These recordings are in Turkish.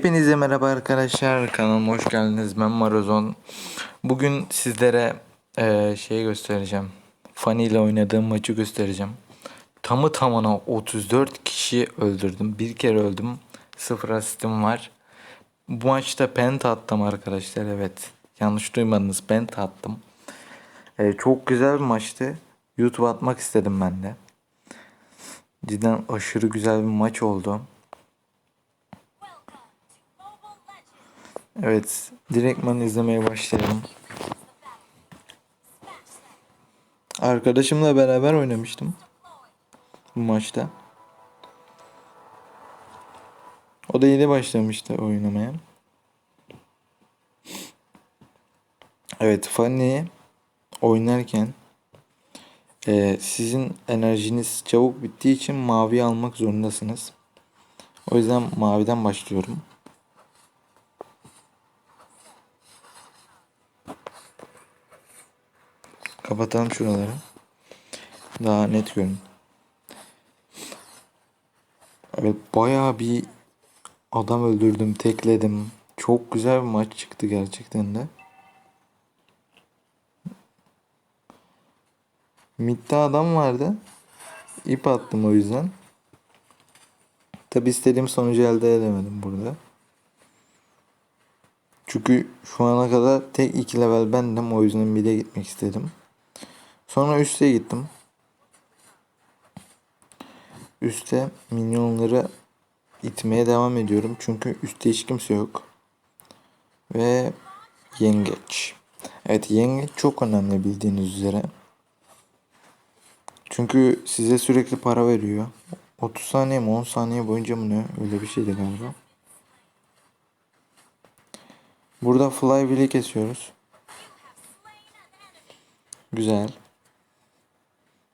Hepinize merhaba arkadaşlar. Kanalıma hoş geldiniz. Ben Marozon. Bugün sizlere eee şey göstereceğim. Fanny ile oynadığım maçı göstereceğim. Tamı tamına 34 kişi öldürdüm. Bir kere öldüm. Sıfır asistim var. Bu maçta penta attım arkadaşlar. Evet. Yanlış duymadınız. Penta attım. Eee, Çok güzel bir maçtı. YouTube atmak istedim ben de. Cidden aşırı güzel bir maç oldu Evet, direktman izlemeye başlayalım. Arkadaşımla beraber oynamıştım bu maçta. O da yeni başlamıştı oynamaya. Evet, Fanny oynarken eee, sizin enerjiniz çabuk bittiği için mavi almak zorundasınız. O yüzden maviden başlıyorum. Kapatalım şuraları. Daha net görün. Evet bayağı bir adam öldürdüm, tekledim. Çok güzel bir maç çıktı gerçekten de. Mid'de adam vardı. İp attım o yüzden. Tabi istediğim sonucu elde edemedim burada. Çünkü şu ana kadar tek iki level bendim o yüzden mid'e gitmek istedim. Sonra üste gittim. Üste minyonları itmeye devam ediyorum. Çünkü üstte hiç kimse yok. Ve yengeç. Evet yengeç çok önemli bildiğiniz üzere. Çünkü size sürekli para veriyor. 30 saniye mi 10 saniye boyunca mı ne? Öyle bir şeydi galiba. Burada Flywheel'i kesiyoruz. Güzel.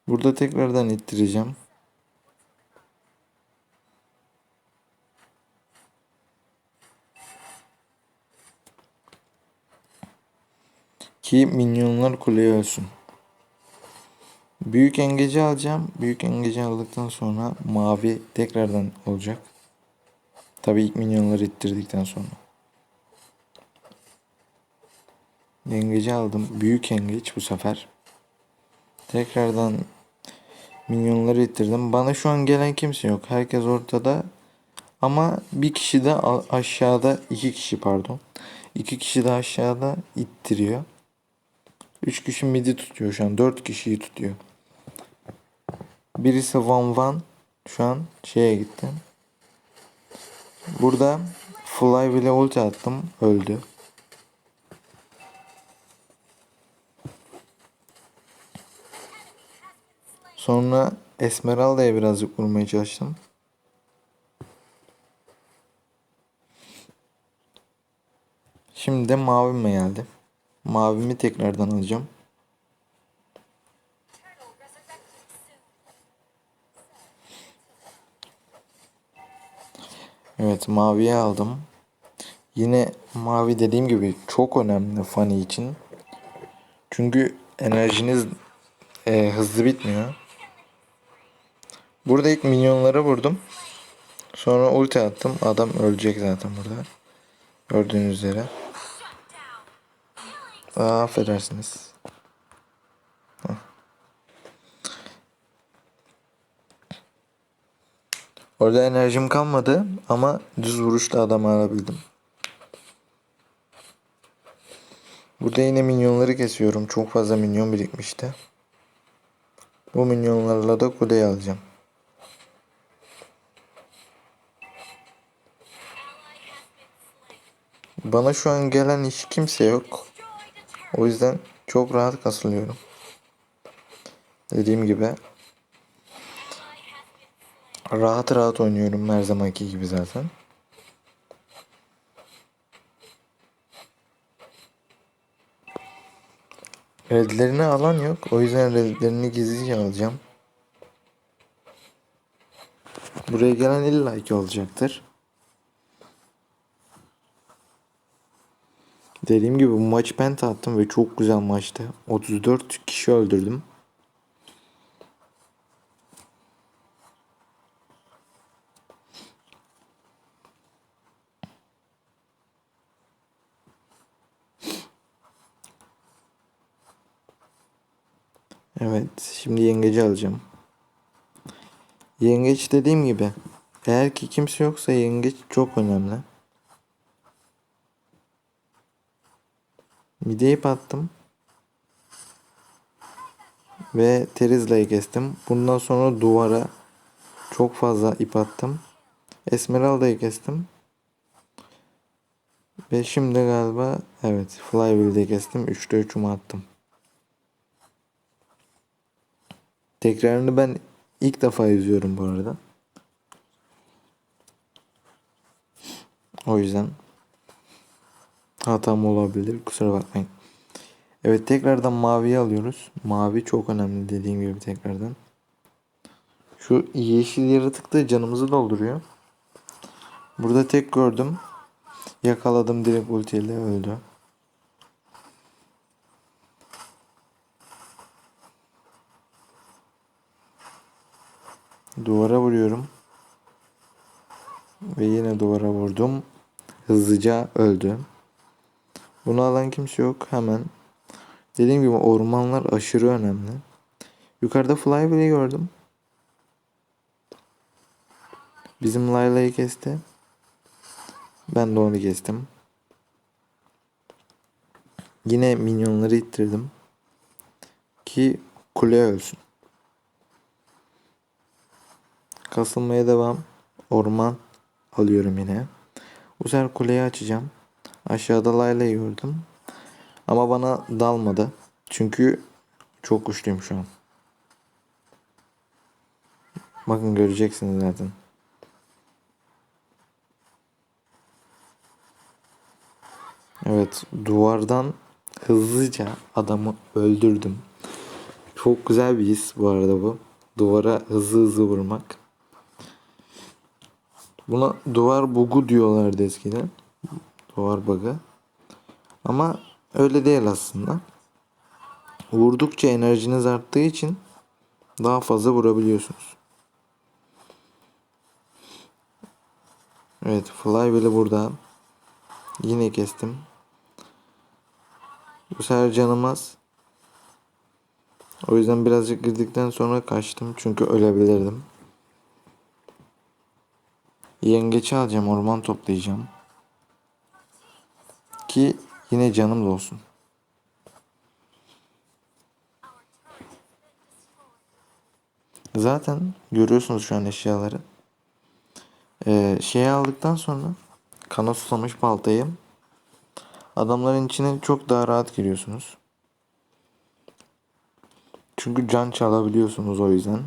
Burada tekrardan ittireceğim. Ki minyonlar kuleye ölsün. Büyük engeci alacağım. Büyük engeci aldıktan sonra mavi tekrardan olacak. Tabii ilk minyonları ittirdikten sonra. Yengeci aldım. Büyük yengeç bu sefer. Tekrardan minyonları ittirdim. Bana şu an gelen kimse yok. Herkes ortada. Ama bir kişi de aşağıda, iki kişi pardon. İki kişi de aşağıda ittiriyor. Üç kişi midi tutuyor şu an. Dört kişiyi tutuyor. Birisi Van Van şu an şeye gitti. Burada Fly bile ulti attım. Öldü. Sonra Esmeralda'ya birazcık vurmaya çalıştım. Şimdi de mavime geldi. Mavimi tekrardan alacağım. Evet maviye aldım. Yine mavi dediğim gibi çok önemli Fanny için. Çünkü enerjiniz e, hızlı bitmiyor. Burada ilk minyonlara vurdum. Sonra ulti attım. Adam ölecek zaten burada. Gördüğünüz üzere. Aa, affedersiniz. Orada enerjim kalmadı ama düz vuruşla adamı alabildim. Burada yine minyonları kesiyorum. Çok fazla minyon birikmişti. Bu minyonlarla da kuleyi alacağım. Bana şu an gelen hiç kimse yok. O yüzden çok rahat kasılıyorum. Dediğim gibi rahat rahat oynuyorum her zamanki gibi zaten. Redlerini alan yok. O yüzden redlerini gizlice alacağım. Buraya gelen illa ki olacaktır. Dediğim gibi bu maç penta attım ve çok güzel maçtı. 34 kişi öldürdüm. Evet, şimdi yengeci alacağım. Yengeç dediğim gibi eğer ki kimse yoksa yengeç çok önemli. Mide ip attım. Ve terizlayı kestim. Bundan sonra duvara çok fazla ip attım. Esmeralda'yı kestim. Ve şimdi galiba evet Flywheel'de kestim. 3'te 3'ümü attım. Tekrarını ben ilk defa izliyorum bu arada. O yüzden hatam olabilir. Kusura bakmayın. Evet tekrardan maviyi alıyoruz. Mavi çok önemli dediğim gibi tekrardan. Şu yeşil yaratık da canımızı dolduruyor. Burada tek gördüm. Yakaladım direkt ultiyle öldü. Duvara vuruyorum. Ve yine duvara vurdum. Hızlıca öldü. Bunu alan kimse yok. Hemen. Dediğim gibi ormanlar aşırı önemli. Yukarıda Flywheel'i gördüm. Bizim Layla'yı kesti. Ben de onu kestim. Yine minyonları ittirdim. Ki kule ölsün. Kasılmaya devam. Orman alıyorum yine. Bu sefer kuleyi açacağım. Aşağıda Layla'yı gördüm. Ama bana dalmadı. Çünkü çok güçlüyüm şu an. Bakın göreceksiniz zaten. Evet duvardan hızlıca adamı öldürdüm. Çok güzel bir his bu arada bu. Duvara hızlı hızlı vurmak. Buna duvar bugu diyorlardı eskiden. Duvar bug'ı. Ama öyle değil aslında. Vurdukça enerjiniz arttığı için daha fazla vurabiliyorsunuz. Evet Flywheel'i burada. Yine kestim. Bu sefer canım az. O yüzden birazcık girdikten sonra kaçtım. Çünkü ölebilirdim. Yengeçi alacağım. Orman toplayacağım. Ki yine canım olsun. Zaten görüyorsunuz şu an eşyaları. Ee, şeyi aldıktan sonra kana susamış baltayı adamların içine çok daha rahat giriyorsunuz. Çünkü can çalabiliyorsunuz o yüzden.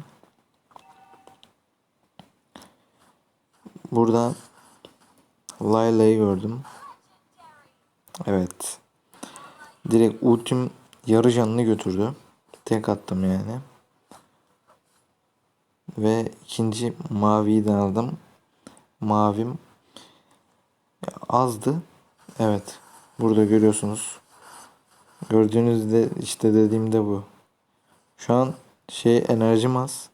Burada Layla'yı gördüm. Evet. Direkt ultim yarı canını götürdü. Tek attım yani. Ve ikinci maviyi de aldım. Mavim azdı. Evet. Burada görüyorsunuz. Gördüğünüzde işte dediğimde bu. Şu an şey enerjim az.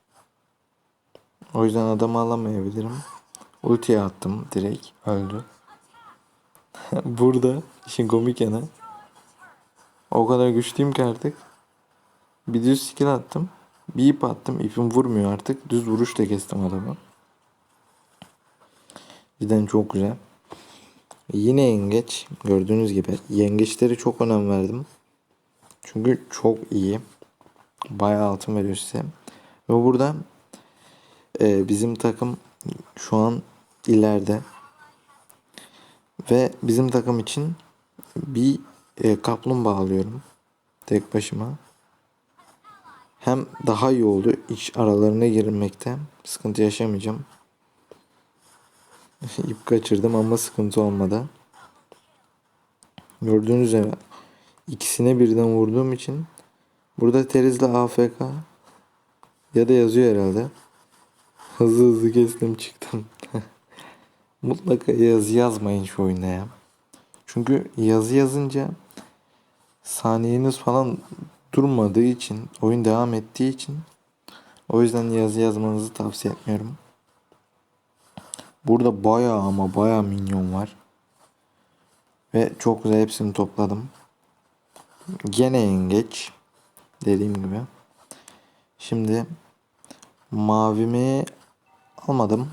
O yüzden adamı alamayabilirim. Ultiye attım direkt. Öldü. Burada işin komik yanı. O kadar güçlüyüm ki artık. Bir düz skill attım. Bir ip attım. İpim vurmuyor artık. Düz vuruşla kestim adamı. Cidden çok güzel. Yine yengeç. Gördüğünüz gibi. Yengeçleri çok önem verdim. Çünkü çok iyi. Bayağı altın veriyor size. Ve burada e, bizim takım şu an ileride. Ve bizim takım için bir e, kaplumbağa alıyorum. Tek başıma. Hem daha iyi oldu. iç aralarına girmekte. Sıkıntı yaşamayacağım. İp kaçırdım ama sıkıntı olmadı. Gördüğünüz üzere ikisine birden vurduğum için burada Teriz'le AFK ya da yazıyor herhalde. Hızlı hızlı kestim çıktım. Mutlaka yazı yazmayın şu oyuna ya. Çünkü yazı yazınca saniyeniz falan durmadığı için, oyun devam ettiği için o yüzden yazı yazmanızı tavsiye etmiyorum. Burada bayağı ama bayağı minyon var. Ve çok güzel hepsini topladım. Gene yengeç. Dediğim gibi. Şimdi mavimi almadım.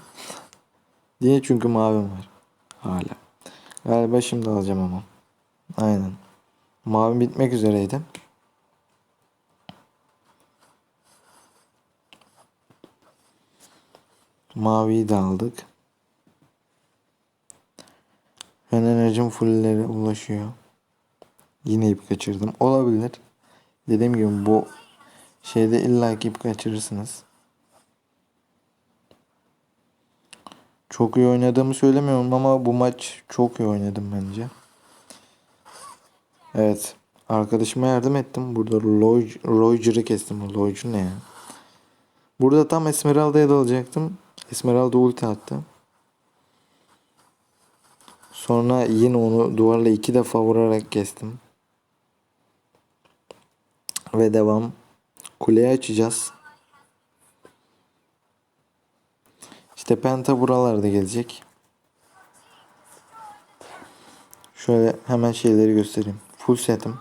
Niye? Çünkü mavim var. Hala. Galiba şimdi alacağım ama. Aynen. Mavim bitmek üzereydi. Maviyi de aldık. Ben enerjim fulllere ulaşıyor. Yine ip kaçırdım. Olabilir. Dediğim gibi bu şeyde illa ki ip kaçırırsınız. Çok iyi oynadığımı söylemiyorum ama bu maç çok iyi oynadım bence. Evet. Arkadaşıma yardım ettim. Burada Roger'ı kestim. Roger ne ya? Burada tam Esmeralda'ya dalacaktım. Esmeralda ulti attı. Sonra yine onu duvarla iki defa vurarak kestim. Ve devam. Kuleyi açacağız. İşte penta buralarda gelecek. Şöyle hemen şeyleri göstereyim. Full setim.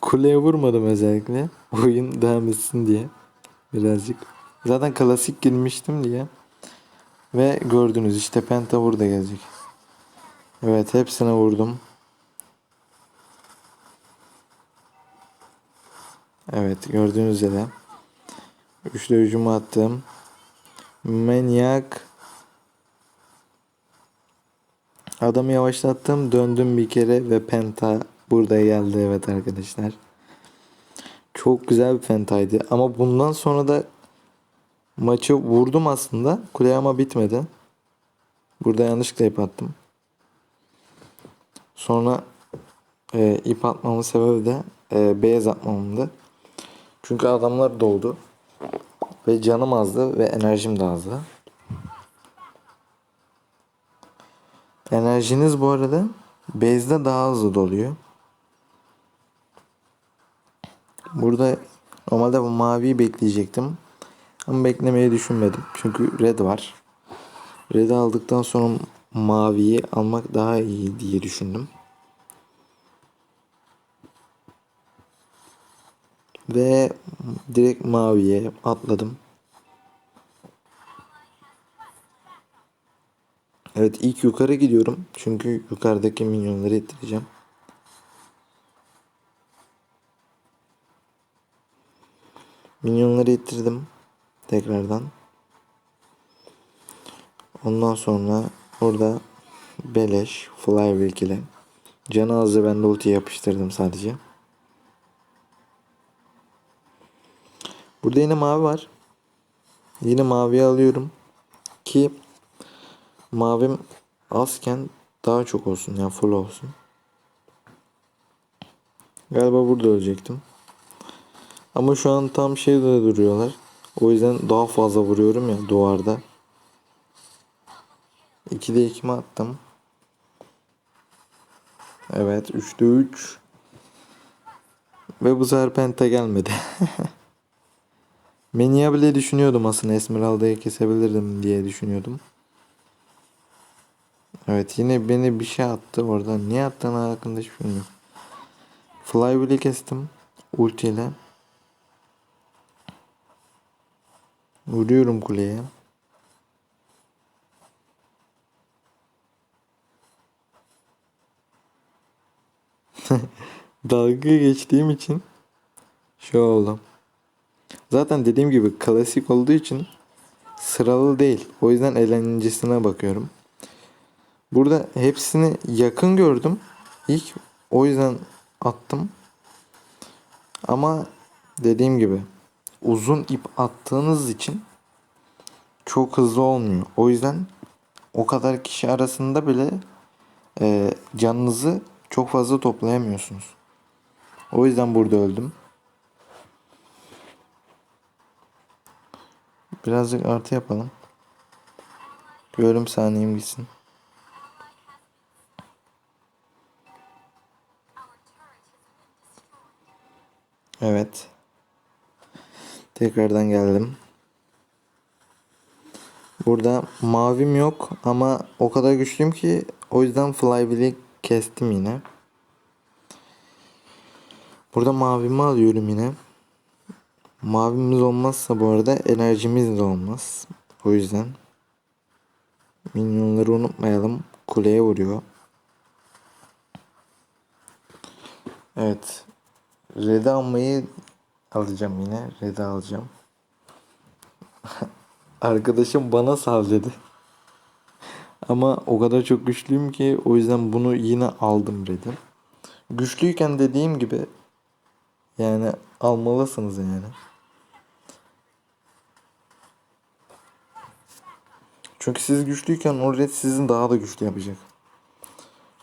Kuleye vurmadım özellikle. Oyun devam etsin diye. Birazcık. Zaten klasik girmiştim diye. Ve gördünüz işte penta burada gelecek. Evet hepsine vurdum. Evet gördüğünüz üzere. Üçlü hücumu attım. Manyak. Adamı yavaşlattım. Döndüm bir kere ve penta burada geldi evet arkadaşlar. Çok güzel bir pentaydı. Ama bundan sonra da maçı vurdum aslında. Kule ama bitmedi. Burada yanlışlıkla ip attım. Sonra e, ip atmamın sebebi de e, beyaz atmamındı. Çünkü adamlar doldu. Ve canım azdı ve enerjim de azdı. Enerjiniz bu arada base'de daha hızlı doluyor. Burada normalde bu maviyi bekleyecektim. Ama beklemeyi düşünmedim. Çünkü red var. Red'i aldıktan sonra maviyi almak daha iyi diye düşündüm. Ve direkt maviye atladım. Evet ilk yukarı gidiyorum. Çünkü yukarıdaki minyonları ittireceğim. Minyonları ittirdim. Tekrardan. Ondan sonra burada beleş Flywheel ile canı azı ben ulti yapıştırdım sadece. Burada yine mavi var. Yine maviyi alıyorum. Ki mavim azken daha çok olsun yani full olsun. Galiba burada ölecektim. Ama şu an tam şeyde duruyorlar. O yüzden daha fazla vuruyorum ya duvarda. 2'de 2 mi attım? Evet 3'te 3. Ve bu sefer penta gelmedi. Menia bile düşünüyordum aslında Esmeralda'yı kesebilirdim diye düşünüyordum. Evet yine beni bir şey attı orada. Niye attığını hakkında hiç bilmiyorum. Flywheel'i kestim. Ulti ile. Vuruyorum kuleye. Dalga geçtiğim için şu oldu. Zaten dediğim gibi klasik olduğu için sıralı değil. O yüzden eğlencelisine bakıyorum. Burada hepsini yakın gördüm. İlk o yüzden attım. Ama dediğim gibi uzun ip attığınız için çok hızlı olmuyor. O yüzden o kadar kişi arasında bile e, canınızı çok fazla toplayamıyorsunuz. O yüzden burada öldüm. Birazcık artı yapalım. Görüm saniyem gitsin. Evet. Tekrardan geldim. Burada mavim yok ama o kadar güçlüyüm ki o yüzden Flywheel'i kestim yine. Burada mavimi alıyorum yine. Mavimiz olmazsa bu arada enerjimiz de olmaz. O yüzden minyonları unutmayalım. Kuleye vuruyor. Evet. Red'i almayı alacağım yine. Red'i alacağım. Arkadaşım bana sal dedi. Ama o kadar çok güçlüyüm ki o yüzden bunu yine aldım Red'i. Güçlüyken dediğim gibi yani almalısınız yani. Çünkü siz güçlüyken o red sizin daha da güçlü yapacak.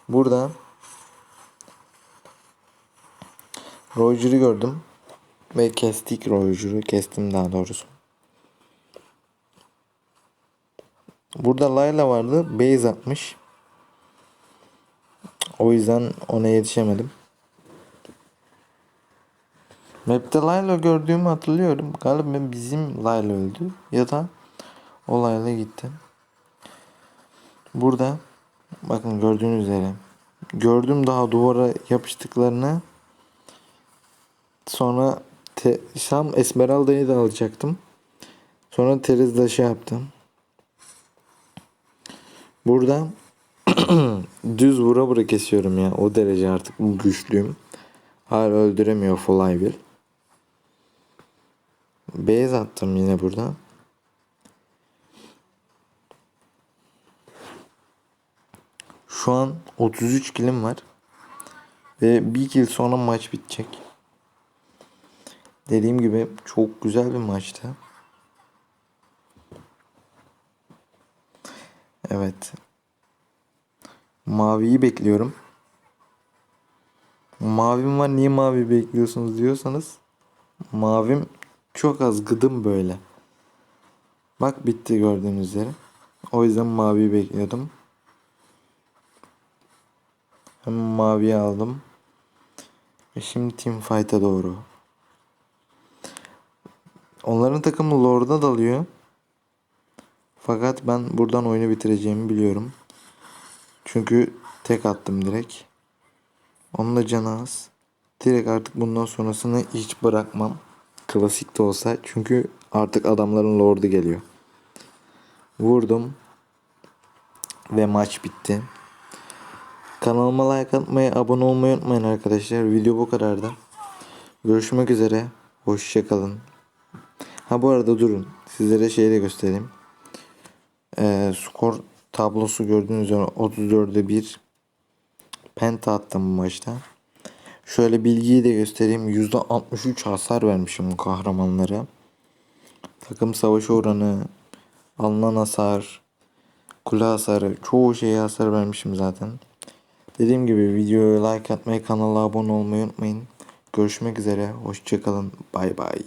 Burada Roger'ı gördüm. Ve kestik Roger'ı. Kestim daha doğrusu. Burada Layla vardı. Base atmış. O yüzden ona yetişemedim. Map'te Layla gördüğümü hatırlıyorum. Galiba bizim Layla öldü. Ya da o Layla gitti. Burada bakın gördüğünüz üzere gördüm daha duvara yapıştıklarını sonra te, Sam Esmeralda'yı da alacaktım. Sonra Teriz'de şey yaptım. Burada düz vura vura kesiyorum ya. O derece artık güçlüyüm. Hala öldüremiyor Flyville. Base attım yine burada. Şu an 33 kilim var. Ve bir kill sonra maç bitecek. Dediğim gibi çok güzel bir maçtı. Evet. Maviyi bekliyorum. Mavim var niye mavi bekliyorsunuz diyorsanız mavim çok az gıdım böyle. Bak bitti gördüğünüz üzere. O yüzden maviyi bekliyordum. Hemen maviyi aldım. Ve şimdi team fight'a doğru. Onların takımı Lord'a dalıyor. Fakat ben buradan oyunu bitireceğimi biliyorum. Çünkü tek attım direkt. Onun da canı az. Direkt artık bundan sonrasını hiç bırakmam. Klasik de olsa. Çünkü artık adamların lordu geliyor. Vurdum. Ve maç bitti. Kanalıma like atmayı, abone olmayı unutmayın arkadaşlar. Video bu kadardı. Görüşmek üzere. Hoşçakalın. Ha bu arada durun. Sizlere şey de göstereyim. Ee, skor tablosu gördüğünüz üzere 34'e 1 penta attım bu maçta. Şöyle bilgiyi de göstereyim. %63 hasar vermişim bu kahramanlara. Takım savaş oranı, alınan hasar, kule hasarı, çoğu şeye hasar vermişim zaten. Dediğim gibi videoya like atmayı, kanala abone olmayı unutmayın. Görüşmek üzere. Hoşçakalın. Bay bay.